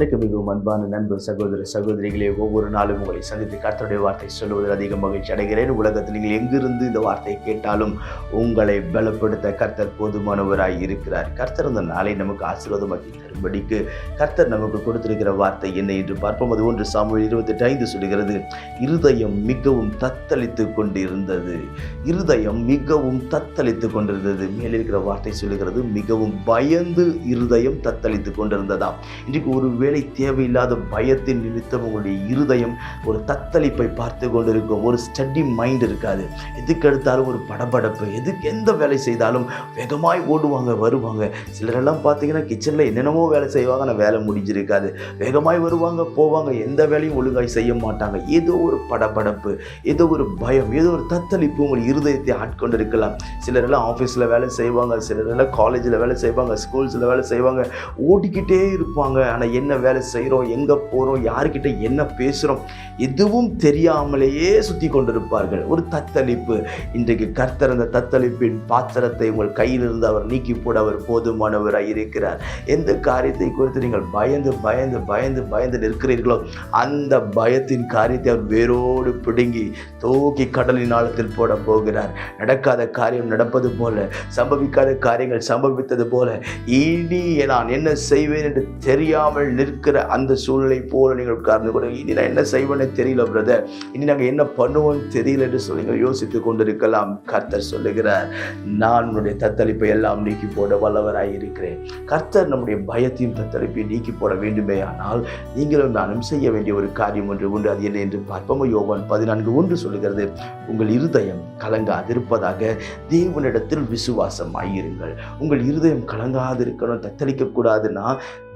எனக்கு மிகவும் அன்பான நண்பர் சகோதர சகோதரிகளே ஒவ்வொரு நாளும் உங்களை சந்தித்து கர்த்தருடைய வார்த்தை சொல்லுவதில் அதிக மகிழ்ச்சி அடைகிறேன். உலகத்தில் நீங்கள் எங்கிருந்து இந்த வார்த்தையை கேட்டாலும் உங்களை பலப்படுத்த கர்த்தர் போதுமானவராய் இருக்கிறார். கர்த்தர் அந்த நாளை நமக்கு ஆசீர்வாதமாக்கி தரும்படிக்கு கர்த்தர் நமக்கு கொடுத்திருக்கிற வார்த்தை என்ன என்று பார்ப்போம். அது ஒன்று சாமுவேல் இருபத்தெட்டு ஐந்து சொல்லுகிறது இருதயம் மிகவும் தத்தளித்து கொண்டிருந்தது. இருதயம் மிகவும் தத்தளித்து கொண்டிருந்தது. மேலே இருக்கிற வார்த்தை சொல்லுகிறது மிகவும் பயந்து இருதயம் தத்தளித்து கொண்டிருந்ததாம். இன்றைக்கு ஒரு ஒருவேளை தேவையில்லாத பயத்தின் நிமித்தம் உங்களுடைய இருதயம் ஒரு தத்தளிப்பை பார்த்து கொண்டிருக்கும் ஒரு ஸ்டடி மைண்ட் இருக்காது. எதுக்கு எடுத்தாலும் ஒரு படபடப்பு எதுக்கு எந்த வேலை செய்தாலும் வேகமாய் ஓடுவாங்க வருவாங்க. சிலரெல்லாம் பார்த்தீங்கன்னா கிச்சனில் என்னென்னமோ வேலை செய்வாங்க ஆனால் வேலை முடிஞ்சிருக்காது. வேகமாய் வருவாங்க போவாங்க எந்த வேலையும் ஒழுங்காய் செய்ய மாட்டாங்க. ஏதோ ஒரு படபடப்பு ஏதோ ஒரு பயம் ஏதோ ஒரு தத்தளிப்பு உங்கள் இருதயத்தை ஆட்கொண்டு இருக்கலாம் சிலரெல்லாம் ஆஃபீஸில் வேலை செய்வாங்க சிலரெல்லாம் காலேஜில் வேலை செய்வாங்க ஸ்கூல்ஸில் வேலை செய்வாங்க ஓடிக்கிட்டே இருப்பாங்க. ஆனால் என்ன வேலை செய்கிறோம் எங்கே போகிறோம் யார்கிட்ட என்ன பேசுகிறோம் எதுவும் தெரியாமலேயே சுற்றி கொண்டிருப்பார்கள். ஒரு தத்தளிப்பு. இன்றைக்கு கர்த்தர் அந்த தத்தளிப்பின் பாத்திரத்தை உங்கள் கையிலிருந்து அவர் நீக்கி போட அவர் போதுமானவராக இருக்கிறார். எந்த காரியத்தை குறித்து நீங்கள் பயந்து பயந்து பயந்து பயந்து நிற்கிறீர்களோ அந்த பயத்தின் காரியத்தை அவர் வேரோடு பிடுங்கி தூக்கி கடலின் ஆழத்தில் போட போகிறார். நடக்காத காரியம் நடப்பது போல சம்பவிக்காத காரியங்கள் சம்பவித்தது போல இனி நான் என்ன செய்வேன் என்று தெரியாமல் இருக்கிற அந்த சூழ்நிலை போல நீங்கள் உட்கார்ந்து கொண்டு இனி நான் என்ன செய்வேன்னு தெரியல பிரதர் இனி நாங்கள் என்ன பண்ணுவோம்னு தெரியல என்று சொல்லி நீங்கள் யோசித்து கொண்டிருக்கலாம். கர்த்தர் சொல்லுகிறார் நான் உன்னுடைய தத்தளிப்பை எல்லாம் நீக்கி போட வல்லவராக இருக்கிறேன். கர்த்தர் நம்முடைய பயத்தையும் தத்தளிப்பையும் நீக்கி போட வேண்டுமே ஆனால் நீங்களும் நானும் செய்ய வேண்டிய ஒரு காரியம் ஒன்று உண்டு. அது என்ன என்று பார்ப்போம். யோவான் பதினான்கு ஒன்று சொல்லுகிறது உங்கள் இருதயம் கலங்காதிருப்பதாக தேவனிடத்தில் விசுவாசம் ஆயிருங்கள் உங்கள் இருதயம் கலங்காதிருக்கணும் தத்தளிக்க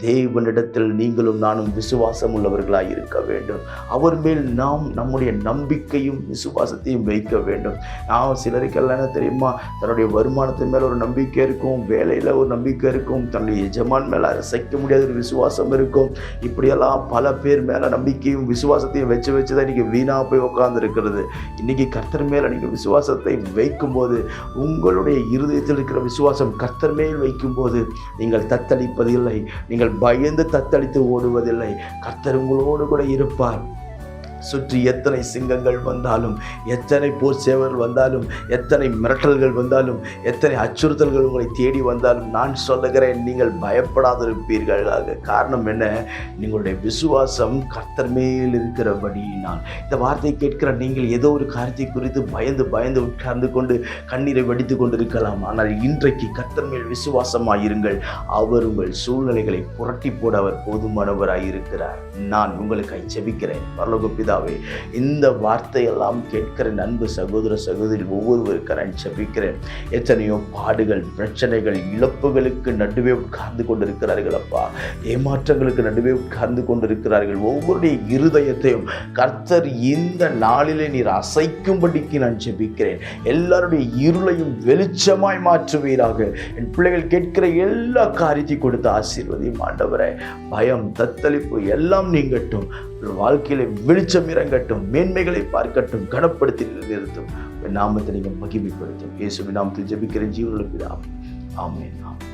தேவனிடத்தில் நீ நீங்களும் நானும் விசுவாசம் உள்ளவர்களாக இருக்க வேண்டும். அவர் மேல் நாம் நம்முடைய நம்பிக்கையும் விசுவாசத்தையும் வைக்க வேண்டும். நான் சிலருக்கெல்லாம் என்ன தெரியுமா? தன்னுடைய வருமானத்தின் மேல் ஒரு நம்பிக்கை இருக்கும் வேலையில் ஒரு நம்பிக்கை இருக்கும் தன்னுடைய எஜமான் மேலே அசைக்க முடியாத ஒரு விசுவாசம் இருக்கும். இப்படியெல்லாம் பல பேர் மேலே நம்பிக்கையும் விசுவாசத்தையும் வச்சு வச்சு தான் இன்றைக்கி வீணாக போய் உட்காந்துருக்கிறது இன்றைக்கி கர்த்தர் மேலே நீங்கள் விசுவாசத்தை வைக்கும்போது உங்களுடைய இருதயத்தில் இருக்கிற விசுவாசம் கர்த்தர் மேல் வைக்கும்போது நீங்கள் தத்தளிப்பதில்லை. நீங்கள் பயந்து தத்தளி தத்தளித்து ஓடுவதில்லை. கர்த்தர் உங்களோடு கூட இருப்பார். சுற்றி எத்தனை சிங்கங்கள் வந்தாலும் எத்தனை போர் சேவர்கள் வந்தாலும் எத்தனை மிரட்டல்கள் வந்தாலும் எத்தனை அச்சுறுத்தல்கள் உங்களை தேடி வந்தாலும் நான் சொல்லுகிறேன் நீங்கள் பயப்படாதிருப்பீர்கள். அது காரணம் என்ன? நீங்களுடைய விசுவாசம் கர்த்தர் மேல் இருக்கிறபடியினால். இந்த வார்த்தையை கேட்கிற நீங்கள் ஏதோ ஒரு காரியத்தை குறித்து பயந்து பயந்து உட்கார்ந்து கொண்டு கண்ணீரை வடித்து கொண்டிருக்கலாம். ஆனால் இன்றைக்கு கர்த்தர் மேல் விசுவாசமாயிருங்கள். அவர் உங்கள் சூழ்நிலைகளை புரட்டி போட அவர் போதுமானவராயிருக்கிறார். நான் உங்களுக்காய் ஜெபிக்கிறேன் பரலோக பிதாவே இந்த வார்த்தையெல்லாம் கேட்கிற நண்பு சகோதர சகோதரி ஒவ்வொருவருக்கு நான் செபிக்கிறேன் எத்தனையோ பாடுகள் பிரச்சனைகள் இழப்புகளுக்கு நடுவே உட்கார்ந்து கொண்டிருக்கிறார்கள் அப்பா. ஏமாற்றங்களுக்கு நடுவே உட்கார்ந்து கொண்டிருக்கிறார்கள். ஒவ்வொருடைய இருதயத்தையும் கர்த்தர் இந்த நாளிலே நீர் அசைக்கும்படிக்கு நான் ஜெபிக்கிறேன். எல்லாருடைய இருளையும் வெளிச்சமாய் மாற்றுவீராக. என் பிள்ளைகள் கேட்கிற எல்லா காரியத்தையும் கொடுத்து ஆசீர்வதியும் ஆண்டவரே. பயம் தத்தளிப்பு எல்லாம் நீங்கட்டும். வாழ்க்கையில வெளிச்சம் இறங்கட்டும் மேன்மைகளை பார்க்கட்டும் கனப்படுத்தி நிறுத்தும் நாமத்தை நீங்கள் மகிமைப்படுத்தும். இயேசுவின் நாமத்தில் ஜபிக்கிற ஜீவனுள்ள பிதாவே. ஆமென். ஆமென்.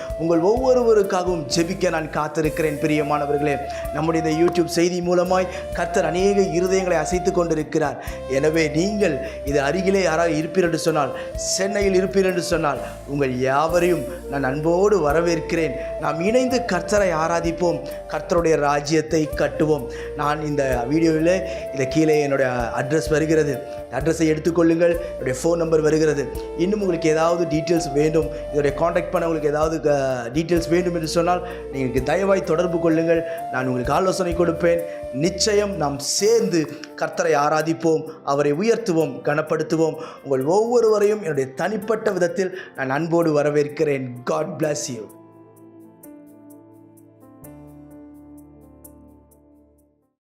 உங்கள் ஒவ்வொருவருக்காகவும் ஜெபிக்க நான் காத்திருக்கிறேன் பிரியமானவர்களே. நம்முடைய இந்த யூடியூப் செய்தி மூலமாய் கர்த்தர் அநேக இருதயங்களை அசைத்து கொண்டிருக்கிறார். எனவே நீங்கள் இது அருகிலே யாராவது இருப்பீர் என்று சொன்னால் சென்னையில் இருப்பீர் என்று சொன்னால் உங்கள் யாவரையும் நான் அன்போடு வரவேற்கிறேன். நாம் இணைந்து கர்த்தரை ஆராதிப்போம் கர்த்தருடைய ராஜ்யத்தை கட்டுவோம். நான் இந்த வீடியோவில் இதை கீழே என்னுடைய அட்ரஸ் வருகிறது. அட்ரஸை எடுத்துக்கொள்ளுங்கள் என்னுடைய ஃபோன் நம்பர் வருகிறது. இன்னும் உங்களுக்கு ஏதாவது டீட்டெயில்ஸ் வேண்டும். இதோடைய காண்டாக்ட் பண்ண உங்களுக்கு ஏதாவது டீட்டெயில்ஸ் வேண்டும் என்று சொன்னால் நீங்கள் தயவாய் தொடர்பு கொள்ளுங்கள். நான் உங்களுக்கு ஆலோசனை கொடுப்பேன். நிச்சயம் நாம் சேர்ந்து கர்த்தரை ஆராதிப்போம் அவரை உயர்த்துவோம் கனப்படுத்துவோம். உங்கள் ஒவ்வொருவரையும் என்னுடைய தனிப்பட்ட விதத்தில் நான் அன்போடு வரவேற்கிறேன். God bless you